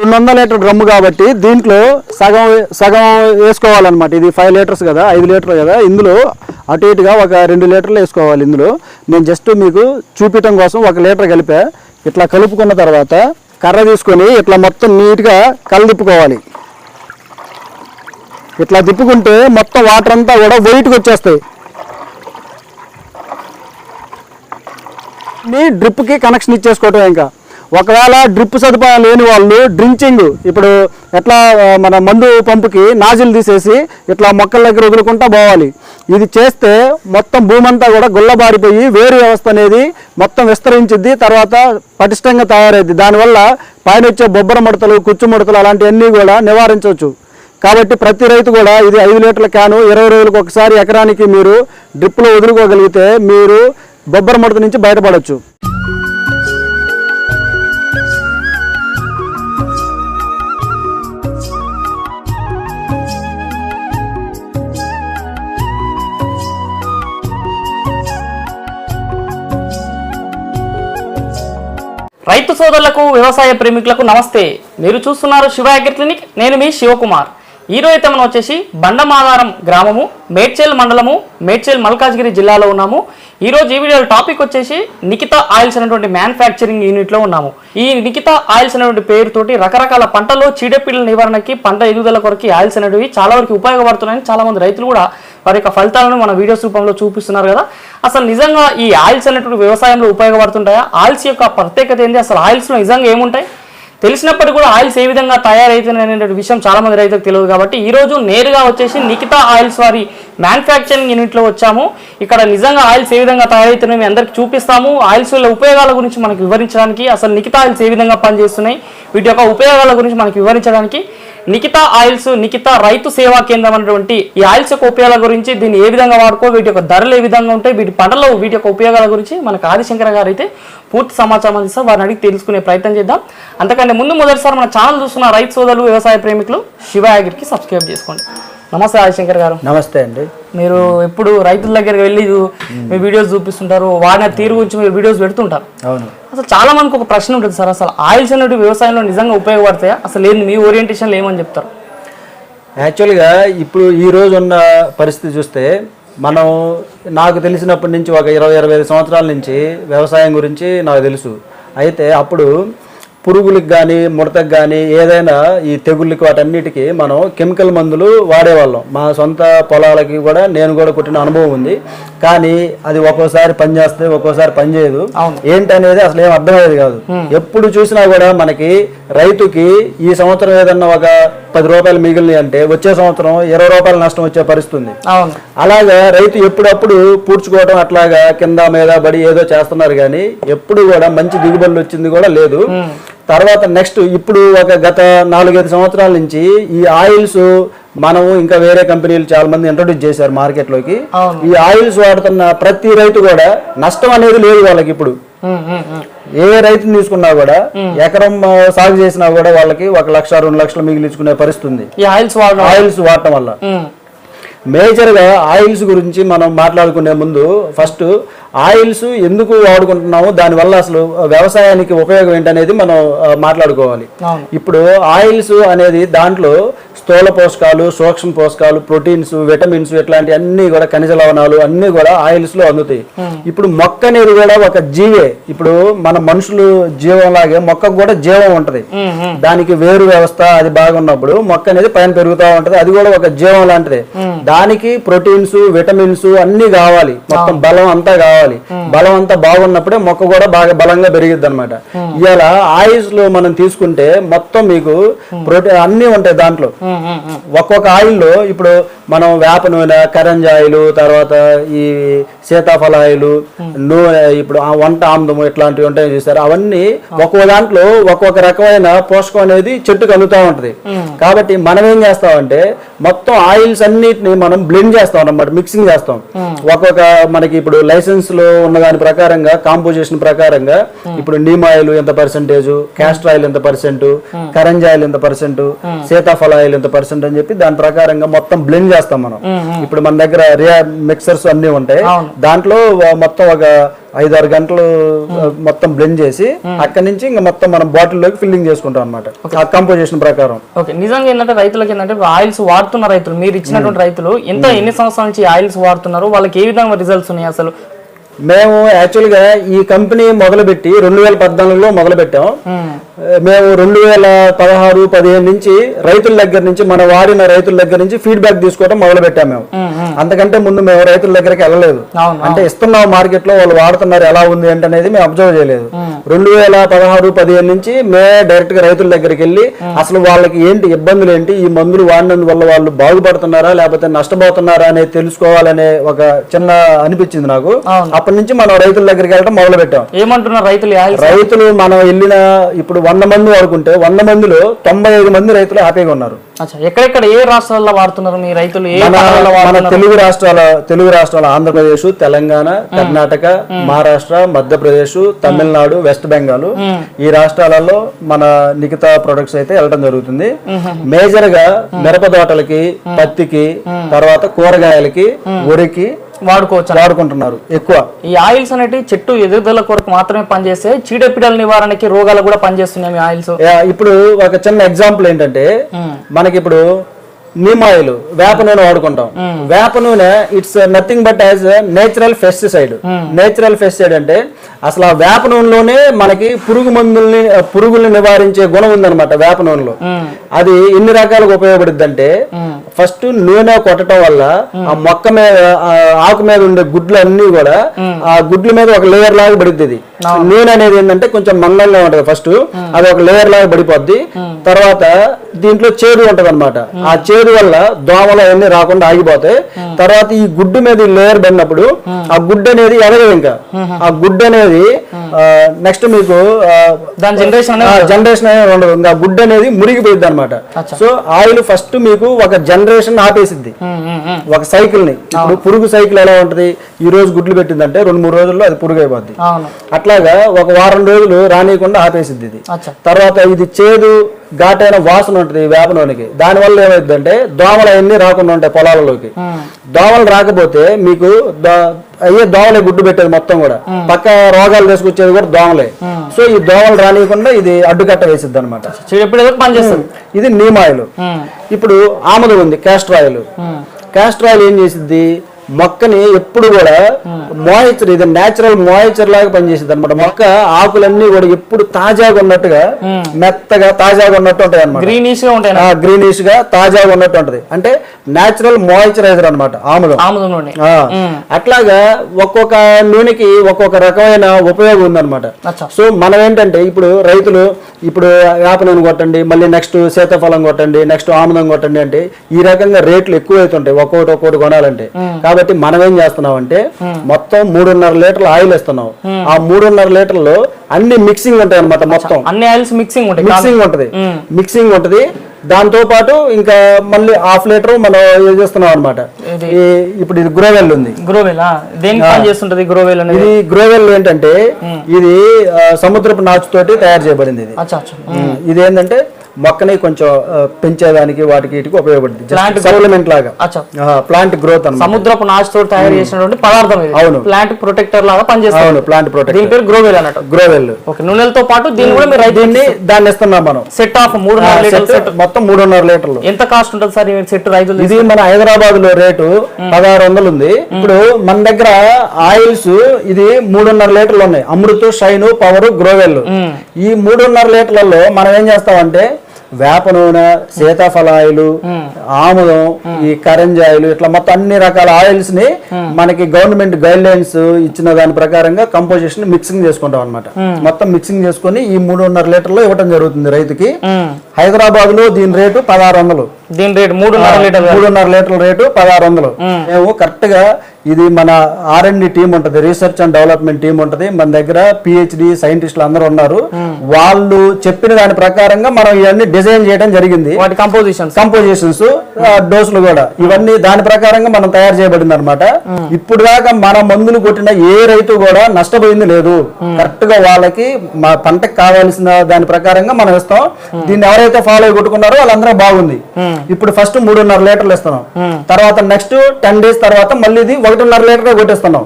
రెండు వందల litre drum కాబట్టి దీంట్లో సగం సగం వేసుకోవాలన్నమాట. ఇది ఫైవ్ లీటర్స్ కదా ఐదు లీటర్లు కదా. ఇందులో అటు ఇటుగా ఒక రెండు లీటర్లు వేసుకోవాలి ఇందులో. నేను జస్ట్ మీకు చూపించడం కోసం ఒక లీటర్ కలిపా. ఇట్లా కలుపుకున్న తర్వాత కర్ర తీసుకొని ఇట్లా మొత్తం నీట్గా కలదిప్పుకోవాలి ఇట్లా తిప్పుకుంటే మొత్తం వాటర్ అంతా కూడా వెయిట్కి వచ్చేస్తాయి. మీ డ్రిప్కి కనెక్షన్ ఇచ్చేసుకోవటం ఇంకా. ఒకవేళ డ్రిప్ సదుపాయం లేని వాళ్ళు డ్రించింగ్ ఇప్పుడు ఎట్లా మన మందు పంపుకి నాజిల్ తీసేసి ఇట్లా మొక్కల దగ్గర వదులుకుంటా పోవాలి. ఇది చేస్తే మొత్తం భూమంతా కూడా గుల్లబారిపోయి వేరు వ్యవస్థ అనేది మొత్తం విస్తరించిద్ది తర్వాత పటిష్టంగా తయారైద్ది. దానివల్ల పైన వచ్చే బొబ్బర ముడతలు కుచ్చు ముడతలు అలాంటివన్నీ కూడా నివారించవచ్చు. కాబట్టి ప్రతి రైతు కూడా ఇది ఐదు లీటర్ల క్యాను ఇరవై రోజులకు ఒకసారి ఎకరానికి మీరు డ్రిప్లో వదులుకోగలిగితే మీరు బొబ్బర ముడత నుంచి బయటపడవచ్చు రైతు సోదరులకు వ్యవసాయ ప్రేమికులకు నమస్తే. మీరు చూస్తున్నారు శివ అగ్రి క్లినిక్. నేను మీ శివకుమార్. ఈ అయితే మనం వచ్చేసి బండమాధారం గ్రామము మేడ్చేల్ మండలము మేడ్చేల్ మల్కాజ్గిరి జిల్లాలో ఉన్నాము. ఈరోజు ఈ వీడియో టాపిక్ వచ్చేసి నిఖిత ఆయిల్స్ అనేటువంటి మ్యానుఫ్యాక్చరింగ్ యూనిట్లో ఉన్నాము. ఈ నిఖిత ఆయిల్స్ అనేటువంటి పేరుతోటి రకరకాల పంటలో చీడపీడల నివారణకి పంట ఎదుగుదల కొరకు ఆయిల్స్ అనేవి చాలా వరకు ఉపయోగపడుతున్నాయని చాలామంది రైతులు కూడా వారి యొక్క ఫలితాలను మన వీడియోస్ రూపంలో చూపిస్తున్నారు కదా. అసలు నిజంగా ఈ ఆయిల్స్ అనేటువంటి వ్యవసాయంలో ఉపయోగపడుతుంటాయా? ఆయిల్స్ యొక్క ప్రత్యేకత ఏంటి? అసలు ఆయిల్స్లో నిజంగా ఏముంటాయి? తెలిసినప్పటికీ కూడా ఆయిల్స్ ఏ విధంగా తయారైతున్నాయి అనే విషయం చాలా మంది రైతులకు తెలియదు కాబట్టి ఈరోజు నేరుగా వచ్చేసి నిఖితా ఆయిల్స్ వారి మ్యానుఫ్యాక్చరింగ్ యూనిట్లో వచ్చాము. ఇక్కడ నిజంగా ఆయిల్స్ ఏ విధంగా తయారవుతున్నాయి మీ అందరికి చూపిస్తాము. ఆయిల్స్ వల్ల ఉపయోగాల గురించి మనకు వివరించడానికి అసలు నిఖిత ఆయిల్స్ ఏ విధంగా పనిచేస్తున్నాయి వీటి యొక్క ఉపయోగాల గురించి మనకు వివరించడానికి నిఖిత ఆయిల్స్ నిఖిత రైతు సేవా కేంద్రం అనేటువంటి ఈ ఆయిల్స్ యొక్క ఉపయోగాల గురించి దీన్ని ఏ విధంగా వాడుకో వీటి యొక్క ధరలు ఏ విధంగా ఉంటాయి వీటి పంటలో వీటి యొక్క ఉపయోగాల గురించి మనకు ఆదిశంకర గారు అయితే పూర్తి సమాచారం అందిస్తారు. వారిని అడిగి తెలుసుకునే ప్రయత్నం చేద్దాం. అంతకంటే ముందు మొదటిసారి మన ఛానల్ చూస్తున్న రైతు సోదరులు వ్యవసాయ ప్రేమికులు శివ యాగిరికి సబ్స్క్రైబ్ చేసుకోండి. నమస్తే ఆదిశంకర్ గారు. నమస్తే అండి. మీరు ఎప్పుడు రైతుల దగ్గరికి వెళ్ళి మీ వీడియోస్ చూపిస్తుంటారు వాడిన తీరు గురించి మీరు వీడియోస్ పెడుతుంటారు. అవును. అసలు చాలా మందికి ఒక ప్రశ్న ఉంటుంది సార్ అసలు ఆయిల్స్ అనేవి వ్యవసాయంలో నిజంగా ఉపయోగపడతాయా? అసలు ఏంది మీ ఓరియంటేషన్లో ఏమని చెప్తారు? యాక్చువల్గా ఇప్పుడు ఈ రోజు ఉన్న పరిస్థితి చూస్తే మనం నాకు తెలిసినప్పటి నుంచి ఒక ఇరవై ఇరవై ఐదు సంవత్సరాల నుంచి వ్యవసాయం గురించి నాకు తెలుసు. అయితే అప్పుడు పురుగులకు కానీ ముడతకు కానీ ఏదైనా ఈ తెగుళ్ళకి వాటన్నిటికీ మనం కెమికల్ మందులు వాడేవాళ్ళం. మా సొంత పొలాలకి కూడా నేను కూడా కొట్టిన అనుభవం ఉంది. కానీ అది ఒక్కోసారి పని చేస్తే ఒక్కోసారి పని చేయదు. ఏంటనేది అసలు ఏం అర్థమయ్యేది కాదు. ఎప్పుడు చూసినా కూడా మనకి రైతుకి ఈ సంవత్సరం ఏదన్నా ఒక పది రూపాయలు మిగిలినాయి అంటే వచ్చే సంవత్సరం ఇరవై రూపాయల నష్టం వచ్చే పరిస్థితి ఉంది అలాగా రైతు ఎప్పుడప్పుడు పూడ్చుకోవడం అట్లాగా కింద మీద బడి ఏదో చేస్తున్నారు కానీ ఎప్పుడు కూడా మంచి దిగుబడులు వచ్చింది కూడా లేదు. తర్వాత నెక్స్ట్ ఇప్పుడు ఒక గత నాలుగైదు సంవత్సరాల నుంచి ఈ ఆయిల్స్ మనం ఇంకా వేరే కంపెనీలు చాలా మంది ఇంట్రొడ్యూస్ చేశారు మార్కెట్లోకి. ఈ ఆయిల్స్ వాడుతున్న ప్రతి రైతు కూడా నష్టం అనేది లేదు వాళ్ళకి ఇప్పుడు. ఏ రైతుని తీసుకున్నా కూడా ఎకరం సాగు చేసినా కూడా వాళ్ళకి ఒక లక్ష రెండు లక్షలు మిగిలించుకునే పరిస్థితి ఉంది. ఈ ఆయిల్స్ వాడడం ఆయిల్స్ వాడటం వల్ల. మేజర్గా ఆయిల్స్ గురించి మనం మాట్లాడుకునే ముందు ఫస్ట్ ఆయిల్స్ ఎందుకు వాడుకుంటున్నాము? దానివల్ల అసలు వ్యవసాయానికి ఉపయోగం ఏంటనేది మనం మాట్లాడుకోవాలి. ఇప్పుడు ఆయిల్స్ అనేది దాంట్లో స్థూల పోషకాలు సూక్ష్మ పోషకాలు ప్రోటీన్స్ విటమిన్స్ ఇట్లాంటి అన్ని కూడా ఖనిజ లవణాలు అన్ని కూడా ఆయిల్స్లో అందుతాయి. ఇప్పుడు మొక్క అనేది కూడా ఒక జీవే. ఇప్పుడు మన మనుషులు జీవం లాగే మొక్కకు కూడా జీవం ఉంటది. ఉమ్, ఉమ్. దానికి వేరు వ్యవస్థ అది బాగున్నప్పుడు మొక్క అనేది పైన పెరుగుతూ ఉంటది. అది కూడా ఒక జీవం లాంటిదే. దానికి ప్రోటీన్స్ విటమిన్స్ అన్ని కావాలి. మొత్తం బలం అంతా కావాలి. బలం అంతా బాగున్నప్పుడే మొక్క కూడా బాగా బలంగా పెరిగిద్ది అనమాట ఇవాళ ఆయిల్స్లో మనం తీసుకుంటే మొత్తం మీకు ప్రోటీన్ అన్ని ఉంటాయి దాంట్లో. ఒక్కొక్క ఆయిల్లో ఇప్పుడు మనం వేప నూనె కరంజ ఆయిల్ తర్వాత ఈ సీతాఫల ఆయిల్ నూనె ఇప్పుడు ఆ వంట ఆమ్దము ఇట్లాంటివి ఉంటాయి చూస్తారు అవన్నీ ఒక్కొక్క దాంట్లో ఒక్కొక్క రకమైన పోషకం అనేది చెట్టుకు అందుతా ఉంటది. కాబట్టి మనం ఏం చేస్తామంటే మొత్తం ఆయిల్స్ అన్నిటిని మనం బ్లెండ్ చేస్తాం అన్నమాట మిక్సింగ్ చేస్తాం. ఒక్కొక్క మనకి ఇప్పుడు లైసెన్స్లో ఉన్న దాని ప్రకారంగా కాంపోజిషన్ ప్రకారంగా ఇప్పుడు నీమ్ ఆయిల్ ఎంత పర్సెంటేజ్ క్యాస్టర్ ఆయిల్ ఎంత పర్సెంట్ కరంజ ఆయిల్ ఎంత పర్సెంట్ సీతాఫల ఆయిల్ ఎంత పర్సెంట్ అని చెప్పి దాని ప్రకారంగా మొత్తం బ్లెండ్ చేస్తాం మనం. ఇప్పుడు మన దగ్గర రియా మిక్సర్స్ అన్ని ఉంటాయి. దాంట్లో మొత్తం ఒక ఐదారు గంటలు ఆ, మొత్తం బ్లెండ్ చేసి అక్కడి నుంచి ఇంకా మొత్తం మనం బాటిల్లోకి ఫిల్లింగ్ చేసుకుంటాం అనమాట ఆ కంపోజిషన్ ప్రకారం. ఓకే. నిజంగా ఏంటంటే రైతులకి ఏంటంటే ఆయిల్స్ వాడుతున్న రైతులు మీరు ఇచ్చినటువంటి రైతులు ఎంత ఎన్ని సంవత్సరాల నుంచి ఆయిల్స్ వాడుతున్నారు? వాళ్ళకి ఏ విధంగా రిజల్ట్స్ ఉన్నాయి అసలు? మేము యాక్చువల్గా ఈ కంపెనీ మొదలుపెట్టి రెండు వేల పద్నాలుగులో మొదలు పెట్టాం మేము రెండు వేల పదహారు పదిహేను నుంచి రైతుల దగ్గర నుంచి మన వాడిన రైతుల దగ్గర నుంచి ఫీడ్బ్యాక్ తీసుకోవడం మొదలు పెట్టాం మేము అంతకంటే ముందు మేము రైతుల దగ్గరికి వెళ్ళలేదు. అంటే ఇస్తున్నాం మార్కెట్లో వాళ్ళు వాడుతున్నారు ఎలా ఉంది ఏంటి అనేది మేము అబ్జర్వ్ చేయలేదు. రెండు వేల పదహారు పదిహేను నుంచి మే డైరెక్ట్గా రైతుల దగ్గరికి వెళ్ళి అసలు వాళ్ళకి ఏంటి ఇబ్బందులు ఏంటి? ఈ మందులు వాడినందువల్ల వాళ్ళు బాగుపడుతున్నారా లేకపోతే నష్టపోతున్నారా అనేది తెలుసుకోవాలనే ఒక చిన్న అనిపించింది నాకు. అప్పటి నుంచి మనం రైతుల దగ్గరికి వెళ్ళడం మొదలు పెట్టాం ఏమంటున్నారు రైతులు రైతులు మనం వెళ్ళిన ఇప్పుడు వంద మంది వాడుకుంటే వంద మందిలో తొంభై ఐదు మంది రైతులు హ్యాపీగా ఉన్నారు. ఎక్కడెక్కడ ఏ రాష్ట్రాల్లో వాడుతున్నారు మీ రైతులు? మన తెలుగు రాష్ట్రాల తెలుగు రాష్ట్రాల ఆంధ్రప్రదేశ్ తెలంగాణ కర్ణాటక మహారాష్ట్ర మధ్యప్రదేశ్ తమిళనాడు వెస్ట్ బెంగాల్. ఈ రాష్ట్రాలలో మన నిఖితా ప్రొడక్ట్స్ అయితే వెళ్ళడం జరుగుతుంది. మేజర్గా మిరప తోటలకి పత్తికి తర్వాత కూరగాయలకి వరికి వాడుకోవచ్చు? వాడుకుంటున్నారు ఎక్కువ. ఈ ఆయిల్స్ అనేటివి చెట్టు ఎదుగుదల కొరకు మాత్రమే పనిచేస్తే చీడపీడల నివారణకి రోగాలు కూడా పనిచేస్తున్నాయి ఆయిల్స్. ఇప్పుడు ఒక చిన్న ఎగ్జాంపుల్ ఏంటంటే మనకి ఇప్పుడు నీమ్ ఆయిల్ వేప నూనె వాడుకుంటాం. వేప నూనె it's nothing but as natural pesticide natural pesticide అంటే అసలు ఆ వేప నూనెలోనే మనకి పురుగు మందుల్ని పురుగుల్ని నివారించే గుణం ఉందన్నమాట వేప నూనెలో. అది ఎన్ని రకాలుగా ఉపయోగపడుద్ది అంటే ఫస్ట్ నూనె కొట్టడం వల్ల ఆ మొక్క మీద ఆకు మీద ఉండే గుడ్లు అన్ని కూడా ఆ గుడ్ల మీద ఒక లేయర్ లాగా పడుద్ది. నూనె అనేది ఏంటంటే కొంచెం మందంగా ఉంటది ఫస్ట్ అది ఒక లేయర్ లాగా పడిపోద్ది. తర్వాత దీంట్లో చేదు ఉంటది అనమాట ఆ చేదు వల్ల దోమలు అవన్నీ రాకుండా ఆగిపోతాయి. తర్వాత ఈ గుడ్డు మీద ఈ లేయర్ పడినప్పుడు ఆ గుడ్డు అనేది ఎదగదు ఇంకా. ఆ గుడ్డు అనేది నెక్స్ట్ మీకు దాని జనరేషన్ జనరేషన్ అనేది ఉండదు ఇంకా గుడ్డు అనేది మురిగిపోయింది అనమాట సో ఆయిల్ ఫస్ట్ మీకు ఒక జనరేషన్ ఆపేసిద్ది. ఒక సైకిల్ని. ఇప్పుడు పురుగు సైకిల్ ఎలా ఉంటది? ఈ రోజు గుడ్లు పెట్టిందంటే రెండు మూడు రోజుల్లో అది పురుగు అయిపోద్ది అట్లాగా ఒక వారం రోజులు రానియకుండా ఆపేసిద్ది ఇది. తర్వాత ఇది చేదు ఘాటైన వాసన ఉంటుంది వేప నూనెకి. దానివల్ల ఏమైందంటే దోమలు అవన్నీ రాకుండా ఉంటాయి పొలాలలోకి. దోమలు రాకపోతే మీకు అయ్యే దోమలే గుడ్డు పెట్టేది మొత్తం కూడా. పక్క రోగాలు తీసుకొచ్చేది కూడా దోమలే. సో ఈ దోమలు రానియకుండా ఇది అడ్డుకట్ట వేసిద్ది అనమాట పనిచేస్తుంది ఇది నీమ్ ఆయిల్. ఇప్పుడు ఆముదం ఉంది క్యాస్టర్ ఆయిల్ క్యాస్టర్ ఆయిల్ ఏం చేసిద్ది? మొక్కని ఎప్పుడు కూడా మాయిచర్ ఇది నేచురల్ మాయిచర్ లాగా పనిచేసింది అనమాట మొక్క ఆకులన్నీ కూడా ఎప్పుడు తాజాగా ఉన్నట్టుగా మెత్తగా తాజాగా ఉన్నట్టు ఉంటాయి అనమాట గ్రీనిష్గా ఉంటాయి గ్రీనిష్గా తాజాగా ఉన్నట్టు ఉంటది. అంటే నేచురల్ మాయిశ్చరైజర్ అనమాట ఆముదం. అట్లాగా ఒక్కొక్క నూనెకి ఒక్కొక్క రకమైన ఉపయోగం ఉందన్నమాట. సో మనం ఏంటంటే ఇప్పుడు రైతులు ఇప్పుడు వేప నూనె కొట్టండి మళ్ళీ నెక్స్ట్ సీతాఫలం కొట్టండి నెక్స్ట్ ఆముదం కొట్టండి అంటే ఈ రకంగా రేట్లు ఎక్కువ అవుతుంటాయి ఒక్కొక్కటి ఒక్కొక్కటి కొనాలంటే కాబట్టి మనం ఏం చేస్తున్నాం అంటే మొత్తం మూడున్నర లీటర్ల ఆయిల్ ఇస్తున్నాం ఆ మూడున్నర లీటర్లో అన్ని మిక్సింగ్ ఉంటాయి అనమాట మొత్తం. అన్ని ఆయిల్స్ మిక్సింగ్ ఉంటాయి. మిక్సింగ్ ఉంటది. మిక్సింగ్ ఉంటది. దాంతో పాటు ఇంకా మళ్ళీ హాఫ్ లీటర్ మనం ఏం చేస్తున్నాం అనమాట ఇప్పుడు ఇది గ్రోవెల్ ఉంది. చేస్తుంటది గ్రోవెల్ అనేది? ఇది గ్రోవెల్ ఏంటంటే ఇది సముద్రపు నాచుతోటి తయారు చేయబడింది ఇది. ఇది ఏంటంటే మొక్కని కొంచెం పెంచేదానికి వాటికి వీటికి ఉపయోగపడుతుంది. Plant సప్లిమెంట్ లాగా. ప్లాంట్ గ్రోత్ అన్నమాట. సముద్రపు నాచుతో తయారు చేసినటువంటి పదార్థం అవును. ప్లాంట్ ప్రొటెక్టర్ లాగా పనిచేస్తుంది. అవును ప్లాంట్ ప్రొటెక్ట్ దీని పేరు గ్రోవెల్ అన్నట్టు. గ్రోవెల్ ఓకే నూనెలతో పాటు దీన్ని కూడా మీరు రైతు దీన్ని దాన్ని ఇస్తున్నాం మనం. సెట్ ఆఫ్ మూడు నాలుగు లీటర్ల Set సెట్ మొత్తం మూడున్నర లీటర్లు. ఎంత కాస్ట్ ఉంటుంది సార్ సెట్ రైతులు ఇది మన హైదరాబాద్లో రేటు పదహారు వందలు ఉంది. ఇప్పుడు మన దగ్గర ఆయిల్స్ ఇది మూడున్నర లీటర్లు ఉన్నాయి. అమృత్ షైన్ పవర్ గ్రోవెల్ ఈ మూడున్నర లీటర్లలో మనం ఏం చేస్తామంటే వేప నూనె సీతాఫల ఆయిల్ ఆముదం ఈ కరెంజ్ ఆయిల్ ఇట్లా మొత్తం అన్ని రకాల ఆయిల్స్ని మనకి గవర్నమెంట్ గైడ్ లైన్స్ ఇచ్చిన దాని ప్రకారంగా కంపోజిషన్ మిక్సింగ్ చేసుకుంటాం అనమాట మొత్తం మిక్సింగ్ చేసుకొని ఈ మూడున్నర లీటర్లు ఇవ్వడం జరుగుతుంది రైతుకి. హైదరాబాద్లో దీని రేటు పదహారు వందలు. దీని రేట్ మూడున్నర లీటర్ మూడున్నర లీటర్ల రేటు పదహారు వందలు. మేము. కరెక్ట్గా ఇది మన ఆర్ అండ్ టీం ఉంటుంది రీసెర్చ్ అండ్ డెవలప్మెంట్ టీం ఉంటుంది. మన దగ్గర పిహెచ్డి సైంటిస్టులు అందరూ ఉన్నారు. వాళ్ళు చెప్పిన దాని ప్రకారంగా మనం ఇవన్నీ డిజైన్ చేయడం జరిగింది. వాటి కంపోజిషన్స్ కంపోజిషన్స్ డోసులు కూడా. ఇవన్నీ దాని ప్రకారంగా మనం తయారు చేయబడింది అనమాట ఇప్పుడు దాకా మన మందులు కొట్టిన ఏ రైతు కూడా నష్టపోయింది లేదు. కరెక్ట్గా వాళ్ళకి మా పంటకు కావాల్సిన దాని ప్రకారంగా మనం ఇస్తాం. దీన్ని ఎవరైతే ఫాలో అయి కొట్టుకున్నారో వాళ్ళందరూ బాగుంది. ఇప్పుడు ఫస్ట్ మూడున్నర లీటర్లు ఇస్తున్నాం. తర్వాత నెక్స్ట్ టెన్ డేస్ తర్వాత మళ్ళీ ఇది ఒకటిన్నర లీటర్ కొట్టిస్తున్నాం.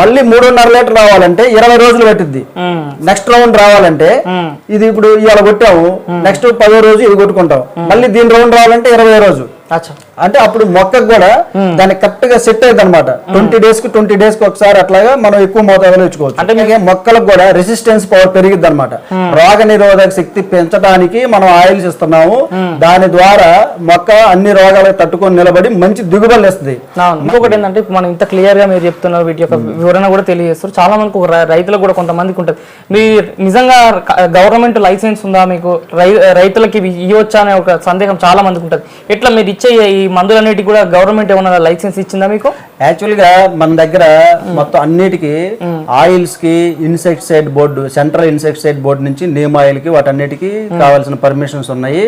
మళ్ళీ మూడున్నర లీటర్ రావాలంటే ఇరవై రోజులు పట్టింది నెక్స్ట్ రౌండ్ రావాలంటే ఇది ఇప్పుడు ఇవాళ కొట్టాము. నెక్స్ట్ పదో రోజు ఇది కొట్టుకుంటాం. మళ్ళీ దీని రౌండ్ రావాలంటే ఇరవై రోజు. అంటే అప్పుడు మొక్కకు కూడా దానికి కరెక్ట్గా సెట్ అయింది అనమాట ట్వంటీ డేస్కి ట్వంటీ డేస్కి ఒకసారి అట్లాగా మనం ఎక్కువ మోతాదులో ఇచ్చుకోవచ్చు. అంటే మీకు మొక్కలకు కూడా రెసిస్టెన్స్ పవర్ పెరిగిద్ది అనమాట రోగ నిరోధక శక్తి పెంచడానికి మనం ఆయిల్స్ ఇస్తున్నాము. దాని ద్వారా మొక్క అన్ని రోగాలకు తట్టుకొని నిలబడి మంచి దిగుబడి ఇస్తుంది. ఇంకొకటి ఏంటంటే మనం ఇంత క్లియర్గా మీరు చెప్తున్నారు వీటి యొక్క వివరణ కూడా తెలియజేస్తారు. చాలా మందికి రైతులకు కూడా కొంతమందికి ఉంటుంది. మీ నిజంగా గవర్నమెంట్ లైసెన్స్ ఉందా మీకు? రైతులకి ఇవి ఇవ్వచ్చా అనే ఒక సందేహం చాలా మందికి ఉంటుంది. ఎట్లా మీరు ఇచ్చే ఈ మందులన్నిటికీ కూడా గవర్నమెంట్ ఏమైనా లైసెన్స్ ఇచ్చిందా మీకు? యాక్చువల్గా మన దగ్గర మొత్తం అన్నిటికీ ఆయిల్స్కి insecticide board central insecticide board నుంచి నీమ్ ఆయిల్కి వాటన్నిటికీ కావాల్సిన పర్మిషన్స్ ఉన్నాయి.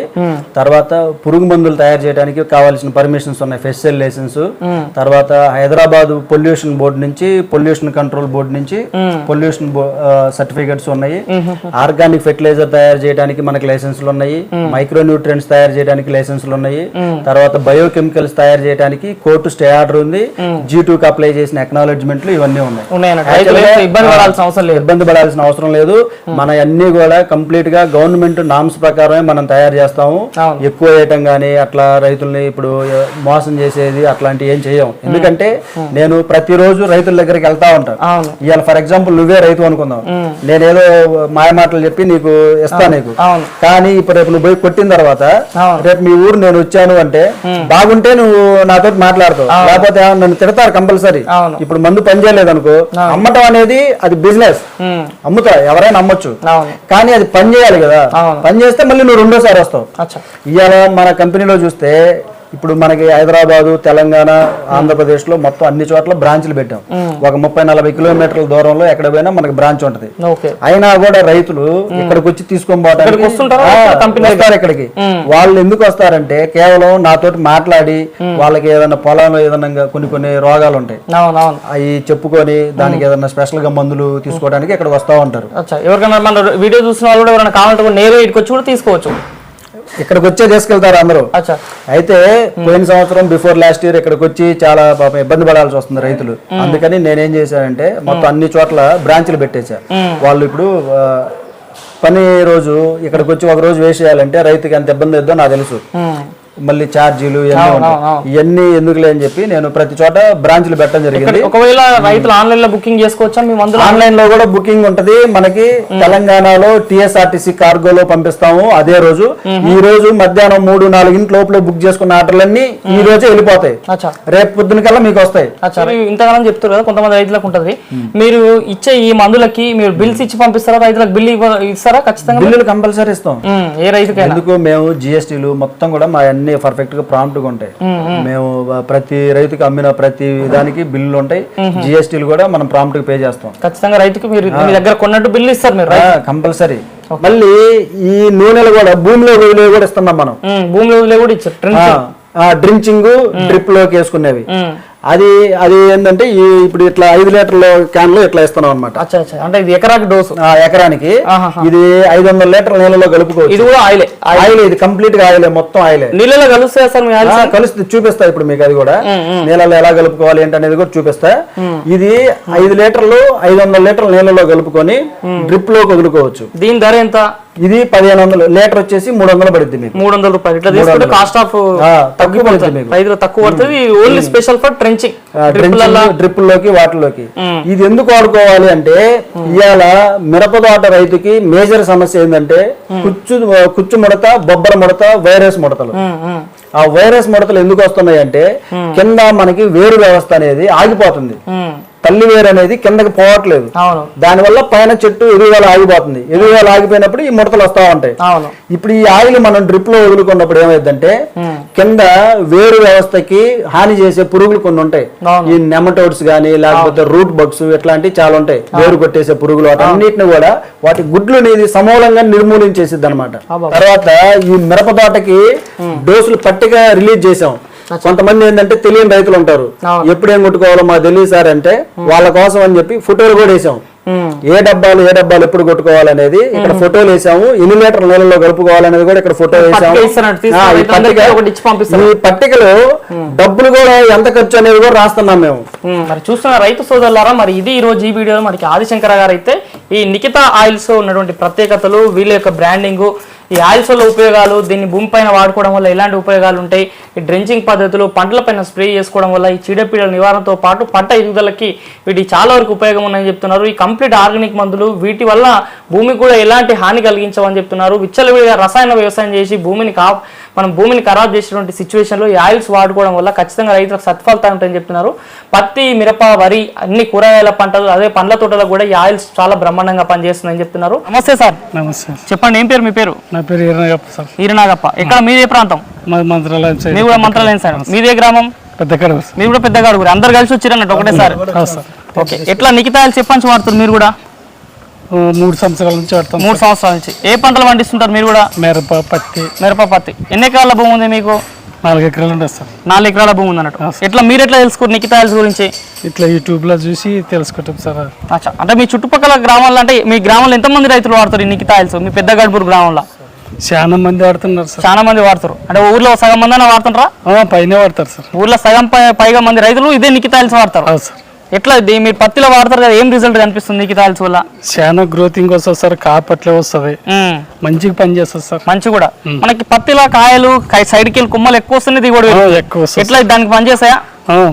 తర్వాత పురుగు మందులు తయారు చేయడానికి కావాల్సిన పర్మిషన్స్ ఉన్నాయి ఫెస్టివల్ లైసెన్స్ తర్వాత హైదరాబాద్ పొల్యూషన్ బోర్డు నుంచి పొల్యూషన్ కంట్రోల్ బోర్డు నుంచి పొల్యూషన్ సర్టిఫికెట్స్ ఉన్నాయి. ఆర్గానిక్ ఫెర్టిలైజర్ తయారు చేయడానికి మనకి లైసెన్సులు ఉన్నాయి. మైక్రో న్యూట్రియంట్స్ తయారు చేయడానికి లైసెన్సులు ఉన్నాయి. తర్వాత బయోకెమికల్స్ తయారు చేయడానికి కోర్టు స్టే ఆర్డర్ ఉంది. జీ కి అప్లై చేసిన అక్నాలెడ్జ్మెంట్లు ఇవన్నీ ఉన్నాయి. ఇబ్బంది పడాల్సిన అవసరం లేదు. ఇబ్బంది పడాల్సిన అవసరం లేదు. మన అన్ని కూడా కంప్లీట్గా గవర్నమెంట్ నామ్స్ ప్రకారమే మనం తయారు చేస్తాము. ఎక్కువ వేయటం గానీ అట్లా రైతుల్ని ఇప్పుడు మోసం చేసేది అట్లాంటి ఏం చేయం ఎందుకంటే నేను ప్రతిరోజు రైతుల దగ్గరికి వెళ్తా ఉంటాను. ఇవాళ ఫర్ ఎగ్జాంపుల్ నువ్వే రైతు అనుకుందాం. నేనేదో మాయ మాటలు చెప్పి నీకు ఇస్తా నీకు. కానీ ఇప్పుడు రేపు నువ్వు పోయి కొట్టిన తర్వాత. రేపు మీ ఊరు నేను వచ్చాను అంటే బాగుంటే నువ్వు నాతో మాట్లాడతావు. లేకపోతే నన్ను తిడతారు కంపల్సరీ. ఇప్పుడు మందు పని చేయలేదు అనుకో అమ్మటం అనేది అది బిజినెస్. అమ్ముతా ఎవరైనా అమ్మొచ్చు. కానీ అది పని చేయాలి కదా. పని చేస్తే మళ్ళీ నువ్వు రెండోసారి వస్తావు. ఇవాళ మన కంపెనీలో చూస్తే ఇప్పుడు మనకి హైదరాబాదు తెలంగాణ ఆంధ్రప్రదేశ్లో మొత్తం అన్ని చోట్ల బ్రాంచ్లు పెట్టాం. ఒక ముప్పై నలభై కిలోమీటర్ల దూరంలో ఎక్కడ పోయినా మనకి బ్రాంచ్ ఉంటది. అయినా కూడా రైతులు ఇక్కడికి వచ్చి తీసుకొని ఇక్కడికి వాళ్ళు ఎందుకు వస్తారంటే కేవలం నాతోటి మాట్లాడి వాళ్ళకి ఏదైనా పొలంలో ఏదైనా కొన్ని కొన్ని రోగాలు ఉంటాయి. అవి చెప్పుకొని దానికి ఏదైనా స్పెషల్గా మందులు తీసుకోవడానికి ఇక్కడికి వస్తా ఉంటారు. ఎవరికైనా మన వీడియో చూసిన వాళ్ళు కూడా ఎవరైనా కావాలంటే నేరుగా ఇక్కడికి వచ్చి కూడా తీసుకోవచ్చు. ఇక్కడికి వచ్చే తీసుకెళ్తారు అందరూ. అయితే పోయిన సంవత్సరం బిఫోర్ లాస్ట్ ఇయర్ ఇక్కడికి వచ్చి చాలా పాపం ఇబ్బంది పడాల్సి వస్తుంది రైతులు. అందుకని నేనేం చేశానంటే మొత్తం అన్ని చోట్ల బ్రాంచ్లు పెట్టేశా. వాళ్ళు ఇప్పుడు పని రోజు ఇక్కడికి వచ్చి ఒక రోజు వేస్ట్ చేయాలంటే రైతుకి ఎంత ఇబ్బంది అవుతుందో నాకు తెలుసు. మళ్ళీ ఛార్జీలు ఇవన్నీ ఎందుకులే అని చెప్పి నేను ప్రతి చోట బ్రాంచ్లు పెట్టడం జరిగింది. ఒకవేళ రైతులు ఆన్లైన్లో బుకింగ్ చేసుకోవచ్చా? మీ మందులు ఆన్లైన్లో కూడా బుకింగ్ ఉంటది. మనకి తెలంగాణలో టిఎస్ఆర్టీసీ కార్గోలో పంపిస్తాము అదే రోజు. ఈ రోజు మధ్యాహ్నం మూడు నాలుగింటి లోపల బుక్ చేసుకున్న ఆర్డర్లన్నీ ఈ రోజే వెళ్ళిపోతాయి. రేపు పొద్దున కల్లా మీకు వస్తాయి. ఇంతకాలం చెప్తారు కదా కొంతమంది రైతులకు ఉంటది. మీరు ఇచ్చే ఈ మందులకి మీరు బిల్స్ ఇచ్చి పంపిస్తారా? రైతులకు బిల్ ఇస్తారా? ఖచ్చితంగా? బిల్లులు కంపల్సరీ ఇస్తాం. ఏ రైతుకైనా. ఎందుకు? మేము జిఎస్టీలు మొత్తం కూడా మా అన్ని పర్ఫెక్ట్గా ప్రాంప్ట్గా ఉంటాయి. మేము ప్రతి రైతుకి అమ్మిన ప్రతి దానికి బిల్లులు ఉంటాయి. జిఎస్టీలు కూడా మనం ప్రాంప్ట్గా పే చేస్తాం. ఖచ్చితంగా రైతుకి మీరు మీ దగ్గర కొన్నట్టు బిల్లు ఇస్తారు మీరు కంపల్సరీ మళ్ళీ ఈ నూనెలు కూడా భూమిలో వదిలేవి కూడా ఇస్తున్నాం మనం. భూమిలో వదిలే కూడా ఇచ్చారు డ్రింకింగ్ డ్రిప్లోకి వేసుకునేవి. అది అది ఏంటంటే ఈ ఇప్పుడు ఇట్లా ఐదు లీటర్ల క్యాన్లో ఇట్లా ఇస్తున్నాం అనమాట అంటే ఇది ఎకరాకి డోసు. ఎకరానికి. ఇది ఐదు వందల లీటర్ల నీళ్ళలో కలుపుకోవచ్చు. ఇది కూడా ఆయిలే. ఆయిల్ ఇది కంప్లీట్గా ఆయిలే మొత్తం ఆయిలే. నీళ్ళలో కలుస్తాయా సార్ కలుస్తుంది చూపిస్తా ఇప్పుడు మీకు అది కూడా. నీళ్ళలో ఎలా కలుపుకోవాలి ఏంటి అనేది కూడా చూపిస్తా. ఇది ఐదు లీటర్లు ఐదు వందల లీటర్ల నీళ్ళలో కలుపుకొని డ్రిప్లో వదులుకోవచ్చు. దీని ధర ఎంత? ఇది పదిహేను వందలు లీటర్ వచ్చేసి మూడు వందలు పడుద్ది మీకు. మూడు వందల రూపాయలు. ఇట్లా తీసుకుంటే కాస్ట్ ఆఫ్ మీకు. రైతులు తక్కువ పడుతుంది. ఓన్లీ స్పెషల్ ఫర్ ట్రెంచింగ్ డ్రిప్పుల్లోకి వాటిలోకి. ఇది ఎందుకు వాడుకోవాలి అంటే ఇవాళ మిరప తోట రైతుకి మేజర్ సమస్య ఏంటంటే కుచ్చు కుచ్చు ముడత బొబ్బర ముడత వైరస్ ముడతలు. ఆ వైరస్ ముడతలు ఎందుకు వస్తున్నాయి అంటే కింద మనకి వేరు వ్యవస్థ అనేది ఆగిపోతుంది. తల్లి వేరు అనేది కిందకి పోవట్లేదు. దానివల్ల పైన చెట్టు ఎదుగుదల ఆగిపోతుంది. ఎదుగుదల ఆగిపోయినప్పుడు ఈ ముడతలు వస్తా ఉంటాయి. ఇప్పుడు ఈ ఆయిల్ మనం డ్రిప్లో వదులుకున్నప్పుడు ఏమైందంటే కింద వేరు వ్యవస్థకి హాని చేసే పురుగులు కొన్ని ఉంటాయి. ఈ నెమటోడ్స్ గానీ లేకపోతే రూట్ బగ్స్ ఇట్లాంటివి చాలా ఉంటాయి. వేరు కొట్టేసే పురుగులు వాటన్నిటిని కూడా వాటి గుడ్లు ఇది సమూలంగా నిర్మూలించేసిద్ది అనమాట. తర్వాత ఈ మిరప తోటకి డోసులు పట్టిక రిలీజ్ చేసాం కొంతమంది ఏంటంటే తెలియని రైతులు ఉంటారు. ఎప్పుడు ఏం కొట్టుకోవాలో మాకు తెలియదు సార్ అంటే వాళ్ళ కోసం అని చెప్పి ఫోటోలు కూడా వేసాం. ఏ డబ్బాలు ఏ డబ్బాలు ఎప్పుడు కొట్టుకోవాలనేది ఇక్కడ ఫోటోలు వేసాము. ఎన్ని లీటర్ నీళ్ళలో కలుపుకోవాలనేది కూడా ఇక్కడ ఫోటో వేసాము. ఈ పట్టికలో డబ్బులు కూడా ఎంత ఖర్చు అనేది కూడా రాస్తున్నాం మేము. మరి చూస్తున్న రైతు సోదరులారా మరి ఇది ఈ రోజు ఈ వీడియోలో మనకి ఆదిశంకర గారు అయితే ఈ నిఖితా ఆయిల్స్ ఉన్నటువంటి ప్రత్యేకతలు వీళ్ళ యొక్క బ్రాండింగ్ ఈ ఆయిల్స్ వల్ల ఉపయోగాలు దీన్ని భూమి పైన వాడుకోవడం వల్ల ఎలాంటి ఉపయోగాలు ఉంటాయి? ఈ డ్రెంచింగ్ పద్ధతులు పంటలపైన స్ప్రే చేసుకోవడం వల్ల ఈ చీడపీడల నివారణతో పాటు పంట ఎదుగుదలకి వీటి చాలా వరకు ఉపయోగం ఉందని చెప్తున్నారు. ఈ కంప్లీట్ ఆర్గానిక్ మందులు వీటి వల్ల భూమికి కూడా ఎలాంటి హాని కలిగించవని చెప్తున్నారు. విచ్చలవిడిగా రసాయన వ్యవసాయం చేసి భూమిని కా మనం భూమిని ఖరాబ్ చేసేటువంటి సిచ్యువేషన్లో ఈ ఆయిల్స్ వాడుకోవడం వల్ల ఖచ్చితంగా రైతులకు సత్ఫలితాలు ఉంటాయని చెప్తున్నారు పత్తి మిరప వరి అన్ని కూరగాయల పంటలు అదే పండ్ల తోటలకు కూడా ఈ ఆయిల్స్ చాలా బ్రహ్మాండంగా పనిచేస్తుందని చెప్తున్నారు నమస్తే సార్ నమస్తే చెప్పండి ఏం పేరు మీ పేరు నా పేరు ఈరనగప్ప సార్ ఈరనాగప్ప ఎక్కడ మీదే ప్రాంతం మంత్రాలయం సైడ్ మీరు కూడా మంత్రాలయం సార్ మీదే గ్రామం పెద్ద సార్ మీరు కూడా పెద్దగా అడుగురు అందరు కలిసి వచ్చిరన్నట్టు అవును సార్ ఓకే ఎట్లా నిఖితాయాలు చెప్పంచి వాడుతారు మీరు కూడా మూడు సంవత్సరాల నుంచి వాడతాం మూడు సంవత్సరాల నుంచి. ఏ పంటలు పండిస్తుంటారు మీరు కూడా? మిరప పత్తి. మిరప పత్తి. ఎన్ని ఎకరాల భూమి ఉంది మీకు? నాలుగు ఎకరాలు ఉంటుంది సార్. నాలుగు ఎకరాల భూమి ఉంది అన్నట్టు ఎట్లా మీరు ఎట్లా తెలుసుకోరు నిఖితాయాల్స్ గురించి? ఇట్లా యూట్యూబ్లో చూసి తెలుసుకుంటాం సార్. అచ్చా. అంటే మీ చుట్టుపక్కల గ్రామాల్లో అంటే మీ గ్రామంలో ఎంతమంది రైతులు వాడతారు ఈ మీ పెద్ద గడ్పూర్ గ్రామంలో? చాలా మంది వాడుతున్నారు సార్. చాలా మంది వాడతారు. అంటే ఊర్లో సగం మంది వాడుతుంటారా? పైనే వాడతారు సార్. ఊర్లో సగం పైగా మంది రైతులు ఇదే నిఖితాయిల్స్ వాడతారు. అవును సార్. ఎట్లా మీరు పత్తిలో వాడతారు కదా ఏం రిజల్ట్ కనిపిస్తుంది నిఖితాయిల్స్ వల్ల? చాలా గ్రోతింగ్ వస్తుంది సార్ కాపట్లే వస్తుంది. మంచిగా పని చేస్తుంది సార్. మంచి కూడా. మనకి పత్తిలో కాయలు కాయ సైడ్కి వెళ్ళి కొమ్మలు ఎక్కువ దిగుబడి పెరుగుతుంది. ఎక్కువ వస్తుంది ఎట్లా దానికి పనిచేస్తాయా ఆ,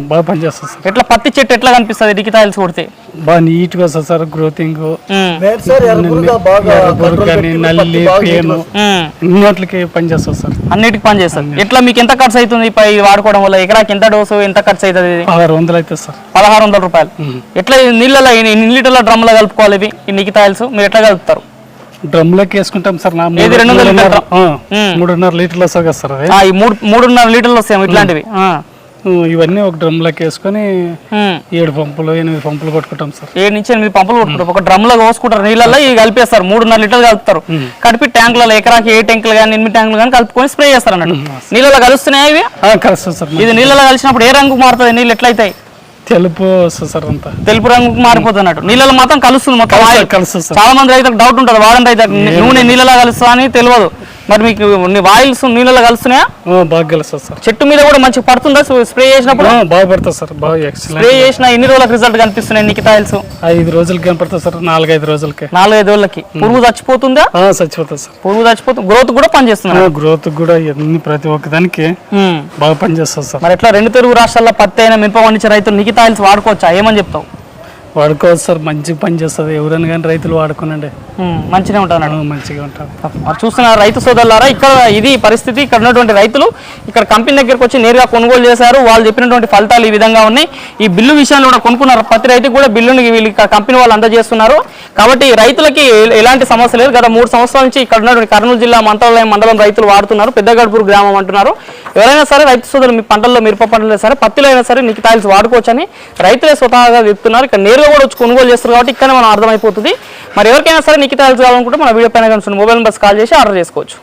బాగా పని చేస్తుంది సార్. ఎట్లా పత్తి చెట్టు ఎట్లా కనిపిస్తుంది? నిఖితాయిల్స్ కొడితే. బాగా నీట్గా వస్తుంది సార్ గ్రోతింగ్. నల్లి పేను. ఇన్నోట్లకి పని చేస్తుంది సార్. అన్నిటికి పని చేస్తుంది ఎట్లా మీకు ఎంత ఖర్చు అవుతుంది? పై వాడుకోవడం వల్ల ఎకరాకి ఎంత డోసు? ఎంత ఖర్చు అవుతుంది? పదహారు వందలు అవుతుంది సార్. పదహారు వందల రూపాయలు. ఎట్లా నీళ్ళలో ఎన్ని లీటర్ల డ్రమ్లో కలుపుకోవాలి ఇవి ఈ నిఖితాయిల్స్ మీరు ఎట్లా కలుపుతారు? డ్రమ్లోకి వేసుకుంటాం సార్ నా ఏది రెండు వందల మూడున్నర లీటర్ల? వస్తుంది కదా సార్ మూడున్నర లీటర్లు వస్తాయి ఇట్లాంటివి. ఇవన్నీ ఒక డ్రమ్లోకి వేసుకొని ఉమ్. ఏడు పంపులు ఎనిమిది పంపులు కొట్టుకుంటాం సార్. ఏడు నుంచి ఎనిమిది పంపులు కొట్టుకుంటారు ఒక డ్రమ్లో కోసుకుంటారు నీళ్ళల్లో ఇవి కలిపేస్తారు. మూడున్నర లీటర్లు కలుపుతారు. కలిపి ట్యాంకులలో ఎకరాకి ఏ ట్యాంకులు కానీ ఎనిమిది ట్యాంకులు కానీ కలుపుకొని స్ప్రే చేస్తారు అన్నట్టు. నీళ్ళలో కలుస్తున్నాయి ఇవి? కలుస్తుంది సార్. ఇది నీళ్ళలో కలిసినప్పుడు ఏ రంగు మారుతుంది? నీళ్ళు ఎట్లయితాయి? తెలుపు వస్తుంది సార్ అంతా. తెలుపు రంగుకు మారిపోతుంది అన్నట్టు. నీళ్ళలో మాత్రం కలుస్తుంది మొత్తం చాలా మంది రైతులకు డౌట్ ఉంటుంది. వాడని రైతు నూనె నీళ్ళలో కలుస్తా అని తెలియదు. మరి మీకు ఆయిల్స్ నీళ్ళలో కలుస్తున్నాయా? బాగా కలుస్తుంది సార్. చెట్టు మీద కూడా మంచిగా పడుతుందా? స్ప్రే చేసినప్పుడు? బాగా పడుతుంది సార్ బాగా స్ప్రే చేసిన ఎన్ని రోజులకు రిజల్ట్ కనిపిస్తున్నాయి నిఖిత ఆయిల్స్ ఐదు రోజులకి కనపడుతుంది సార్ నాలుగైదు రోజులకి. నాలుగైదు రోజులకి. పురుగు చచ్చిపోతుందా? చచ్చిపోతుంది సార్. పురుగు చచ్చిపోతుంది గ్రోత్ కూడా పనిచేస్తుంది? గ్రోత్ కూడా అన్ని ప్రతి ఒక్కదానికి ఉమ్. బాగా పనిచేస్తుంది సార్. మరి ఎట్లా రెండు తెలుగు రాష్ట్రాల్లో పత్తి అయినా మిరప పండించే రైతులు నిఖిత ఆయిల్స్ వాడుకోవచ్చా? ఏమని చెప్తావు? వాడుకోవచ్చు సార్ మంచిగా పని చేస్తుంది ఎవరైనా కానీ రైతులు వాడుకోనండి. మంచిగా ఉంటుంది ఆ, మంచిగా ఉంటుంది మరి చూస్తున్న రైతు సోదరులారా ఇక్కడ ఇది పరిస్థితి. ఇక్కడ ఉన్నటువంటి రైతులు ఇక్కడ కంపెనీ దగ్గరకు వచ్చి నేరుగా కొనుగోలు చేశారు. వాళ్ళు చెప్పినటువంటి ఫలితాలు ఈ విధంగా ఉన్నాయి. ఈ బిల్లు విషయంలో కూడా కొనుక్కున్నారు. ప్రతి రైతుకు కూడా బిల్లుని వీళ్ళు ఇక్కడ కంపెనీ వాళ్ళు అందజేస్తున్నారు. కాబట్టి రైతులకి ఎలాంటి సమస్య లేదు. గత మూడు సంవత్సరాల నుంచి ఇక్కడ ఉన్నటువంటి కర్నూలు జిల్లా మంత్రాలయం మండలం రైతులు వాడుతున్నారు. పెద్దగడ్పూర్ గ్రామం అంటున్నారు. ఎవరైనా సరే రైతు సోదరులు మీ పంటల్లో మిరప పంటలు సరే పత్తిలో అయినా సరే నీకు తాయిల్స్ వాడుకోవచ్చని రైతులే స్వతహాగా చెప్తున్నారు. ఇక్కడ నేరుగా కూడా వచ్చి కొనుగోలు చేస్తారు కాబట్టి ఇక్కడనే మనం అర్థమైపోతుంది. మరి ఎవరికైనా సరే నిఖితాయిల్స్ కావాలనుకుంటే మన వీడియో పైన కనుక మొబైల్ నెంబర్స్ కాల్ చేసి ఆర్డర్ చేసుకోవచ్చు.